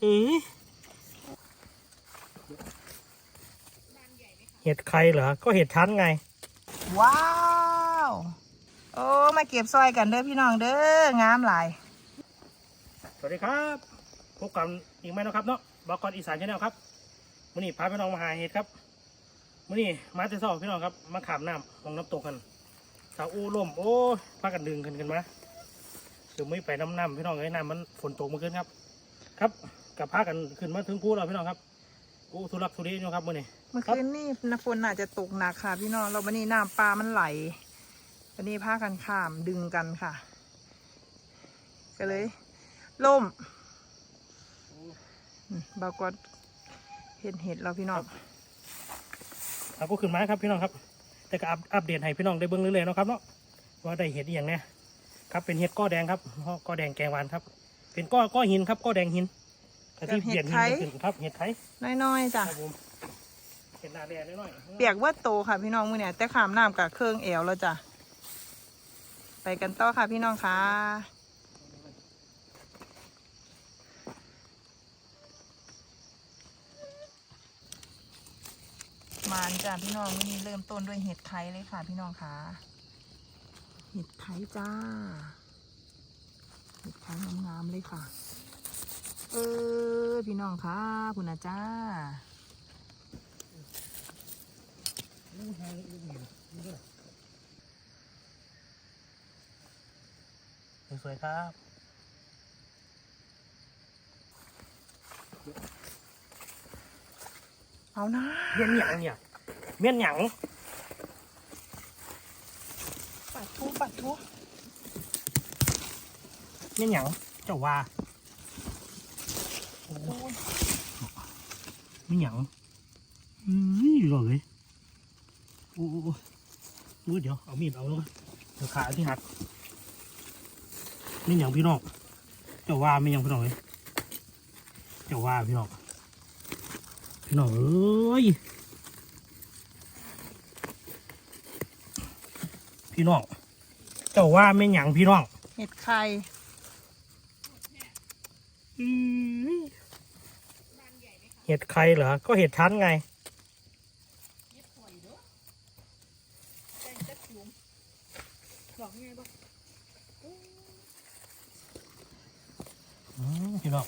เอ๊ะเห็ดใครเหรอ ก็เห็ดชั้นไง ว้าว โอ้ มาเก็บซอยกันเด้อพี่น้องเด้องามหลาย สวัสดีครับพบกันอีกไหมนะครับเนาะบอกก่อนอีสานชาแนลครับมื่อนี้พาพี่น้องมาหาเห็ดครับมื่อนี้มาแต่เช้าพี่น้องครับ มาขามน้ำลงน้ำตกกันสาวอู้ล่มโอ้ยพากันดึงกันกันมาคือไม่ไปน้ำน้ำพี่น้องไอ้ยน้ำมันฝนตกเมาขึ้นครับ ครับ กับพากันขึ้นมาถึงภูเราพี่น้องครับอู้ทุลักทุเลอยู่ครับมื่อนี้เมื่อคืนนี่น้ำฝนน่าจะตกหนักค่ะ พี่น้องเราวันนี้น้ำปลามันไหลวันนี้พากันข้ามดึงกันค่ะ ก็เลยล่มอืมบากอดเห็นเห็ดเราพี่น้องเราก็ขึ้นมาครับพี่น้องครับ แต่ก็อัปอัปเดตให้พี่น้องได้เบิ้งเรื่อยๆเนาะครับเนาะว่าได้เห็ดอหย่างเนี้ยครับเป็นเห็ดก้อแดงครับก้อแดงแกงหวานครับ เป็นก้อก้อหินครับก้อแดงหิน กะที่เปลี่ยนหินก็ขึ้นครับเห็ดไทยน้อยๆจ้ะครับผมเห็ดหนาแดงน้อยๆเปียกว่าโตค่ะพี่น้องมือเนี่ยแต่ขามน้ำกับเครื่องแอวแล้วจ้ะไปกันต่อค่ะพี่น้องค่ะมานจ้ะพี่น้องวันนี้เริ่มต้นด้วยเห็ดไข่เลยค่ะ พี่น้องค่ะเห็ดไข่จ้าเห็ดไข่งามๆเลยค่ะ เออพี่น้องค่ะคุณอาจ้าสวยๆครับเอานะเมียนหยังเนี่ยเมียนหยังปัดทุปัดทุเมียนหยังเจ้าว่า ไม่หยังอือหล่อเลยโอ้โหเดี๋ยวเอามีดเอาแล้วกันเดี๋ยวขาที่หักไม่หยังพี่น้องเจ้าว่าไม่หยังพี่น้องเลยเจ้าว่าพี่น้องพี่น้องเอ้ยพี่น้องเจ้าว่าไม่หยังพี่น้องเห็ดไข่อืม เห็ดใครเหรอ ก็เห็ดชั้นไงอืมพี่น้อง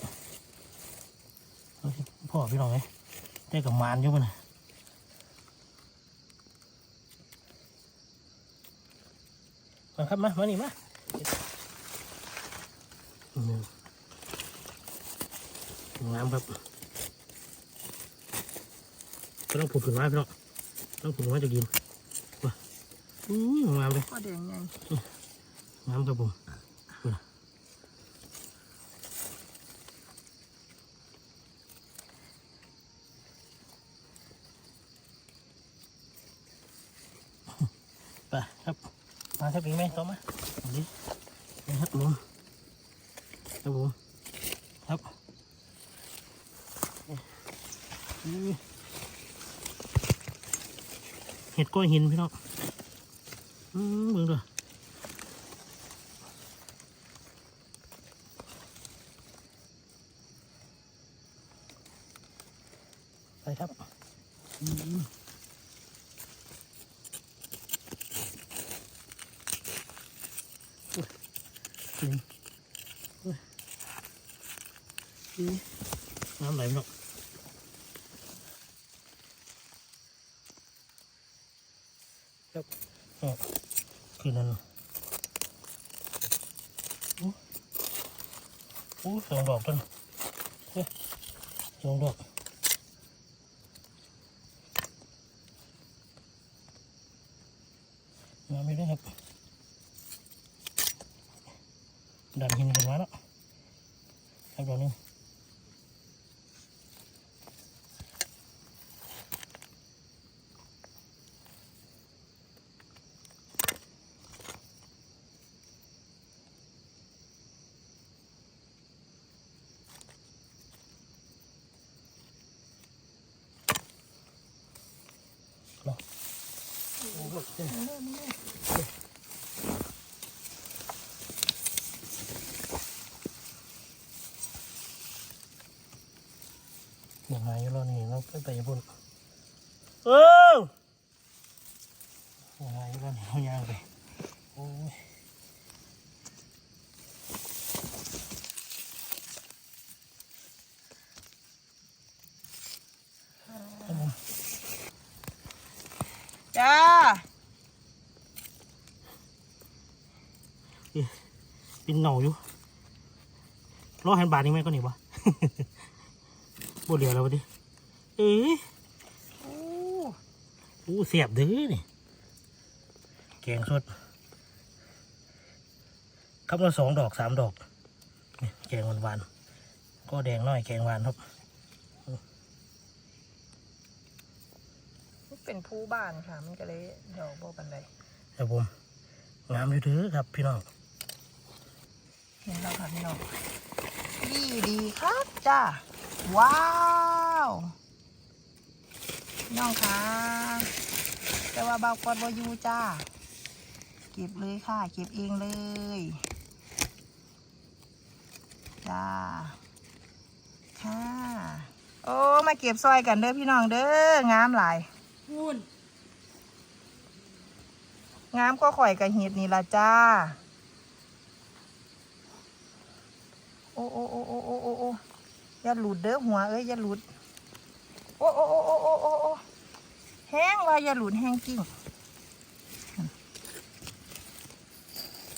เอาสิพ่อพี่น้องไงได้กับมารอยู่มันน่ะมาครับ มา มานี่มาอืมงามครับ ก็ต้องผูกขึ้นมาพี่น้องต้องผูกขึ้นมาจะกินว้าอืมงามเลยก็แดงไงงามครับผมพุ่นน่ะไปครับมาสักปีไหมต่อมาอันนี้นี่ครับผมครับผมครับอืมเห็ดก้อนหินพี่น้องอืมเบิ่งด้วยไปครับอืมอุ๊ยจริงอุ๊ยอุ๊ยน้ำไหลไม่หรอก ครับอ๋อคือนั่นโอ้โอ้สองดอกต้นเฮ้ยสองดอกมาไม่ได้ครับ บ่ยังไงเรานี่เราไปไปพุ่นเออยังไงเราเนี่ยเขายางไป โอ้ จ้าเป็นเหงาอยู่รอแฮนด์บาร์นี่ไหมก็หนีวะบเหลียวแล้ววะดิเอ้ยโอ้อู้เสียบเด้อนี่แกงสดครับละสองดอกสามดอกนี่แกงหวานๆก็แดงน้อยแกงหวานครับ เป็นผู้บ้านค่ะ มันก็เลยดอกบ่ปันใดครับผมงามอยู่เด้อครับพี่น้องเห็นแล้วค่ะพี่น้องดีดีครับจ้าว้าวพี่น้องคะแต่ว่าบาวกอดวาอยูจ้า เก็บเลยค่ะ เก็บเองเลย จ้า ค่ะ โอ้ มาเก็บซอยกันเด้อพี่น้องเด้องามหลาย พูนงามก็ข่อยกับเห็ดนี่ละจ้า โอ้โอ้โอ้โอ้โอ้โอ้โอ้อย่าหลุดเด้อหัวเอ้ยอย่าหลุด โอ้โอ้โอ้โอ้โอ้โอ้โอ้แห้งว่าอย่าหลุดแห้งจริง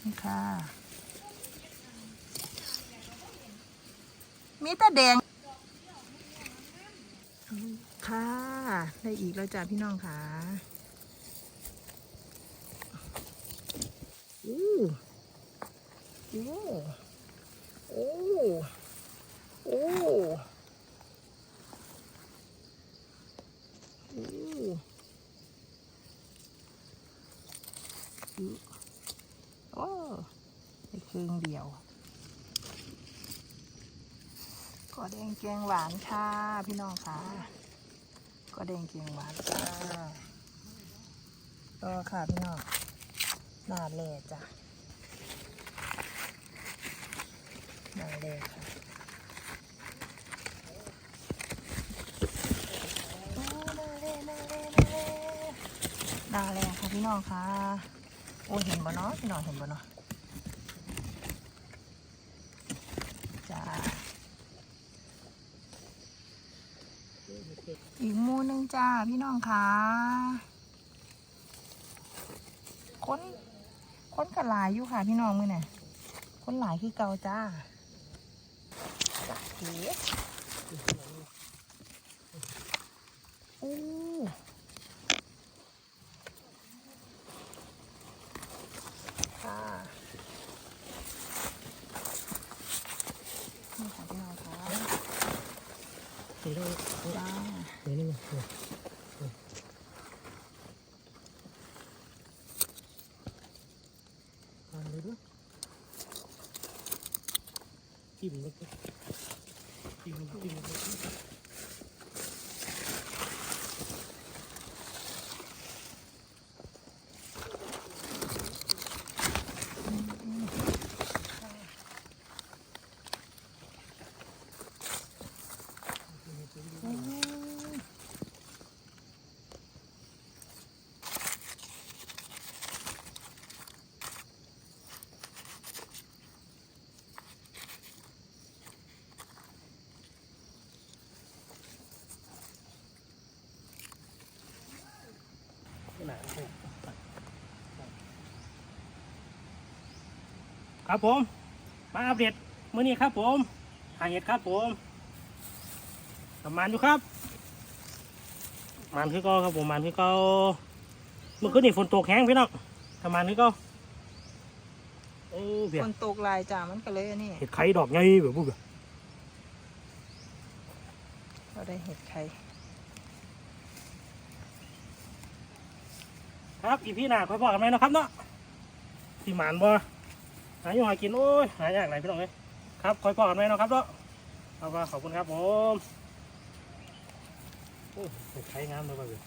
นี่ค่ะ มีแต่แดง ค่ะ ได้อีกแล้วจ้าพี่น้องค่ะอู้อู้โอ้โอ้โอ้อู้โอ้ได้ครึ่งเดียว ก็แดงแกงหวานค่ะ พี่น้องค่ะก็แดงแกงหวานค่ะก็ค่ะพี่น้องหน้าเล่จ้ะหน้าเล่ค่ะนาเล่หน้าเล่หน้าเล่หน้าเล่ค่ะพี่น้องค่ะ โอ้เห็นบ่เนาะพี่น้องเห็นบ่เนาะจ้า อีกมูหนึงจ้าพี่น้องคะคนค้นกันหลายอยู่ค่ะพี่น้องมือน่ยค้นหลายคือเก่าจ้าจักเก๋อู้ค่ะนี่ค่ะพี่น้องค่ะ เดี๋ยว จ้า เดี๋ยวนี่มาเอาเลยด้วย จิ้มแล้วก็จิ้มจิ้มแล้วก็ อู้ ครับผม มาอัปเดตมื้อนี้ครับผมหาเห็ดครับผมประมาณอยู่ครับมันคือเก็ครับผมมันคือเก็เมื่อคืนนี่ฝนตกแห้งพี่น้องประมาณนี้ก็โอ้เบียฝนตกหลายจ้ามันก็เลยอันนี้เห็ดไข่ดอกใหญ่แบบพูดแบบเราได้เห็ดไข่ครับอีพี่หน้าค่อยบอกกันไหมเนาะครับเนาะที่หมานบ่ หาอยู่หากินโอ้ยหายากไหนพี่น้องเลยครับคอยบอกันไหมนะครับเนาะเอาว่าขอบคุณครับผมโอ้เห็ดไข่งามเลยว่ะเบีย